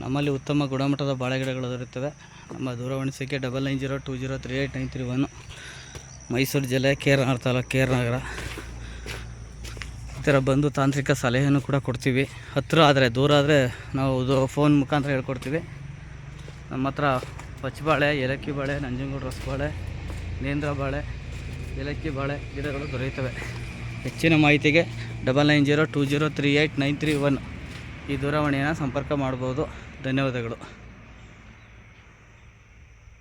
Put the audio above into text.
ನಮ್ಮಲ್ಲಿ ಉತ್ತಮ ಗುಣಮಟ್ಟದ ಬಾಳೆ ಗಿಡಗಳು ದೊರೆಯುತ್ತವೆ. ನಮ್ಮ ದೂರವಾಣಿ ಸಂಖ್ಯೆ double nine zero two zero three eight nine three one Mysuru ಜಿಲ್ಲೆ ಕೇರನಾರ್ ತಾಲೂಕು ಕೇರ್ ನಗರ. ಈ ಥರ ಬಂದು ತಾಂತ್ರಿಕ ಸಲಹೆಯನ್ನು ಕೂಡ ಕೊಡ್ತೀವಿ. ಹತ್ತಿರ ಆದರೆ, ದೂರ ಆದರೆ ನಾವು ಫೋನ್ ಮುಖಾಂತರ ಹೇಳ್ಕೊಡ್ತೀವಿ. ನಮ್ಮ ಹತ್ರ ಪಚ್ಚಬಾಳೆ, ಏಲಕ್ಕಿ ಬಾಳೆ, ನಂಜನಗೂಡು ರಸಬಾಳೆ, ನೇಂದ್ರ ಬಾಳೆ, ಏಲಕ್ಕಿ ಬಾಳೆ ಗಿಡಗಳು ದೊರೆಯುತ್ತವೆ. ಹೆಚ್ಚಿನ ಮಾಹಿತಿಗೆ double nine zero two zero three eight nine three one ಈ ದೂರವಾಣಿಯನ್ನು ಸಂಪರ್ಕ ಮಾಡ್ಬೋದು. ಧನ್ಯವಾದಗಳು.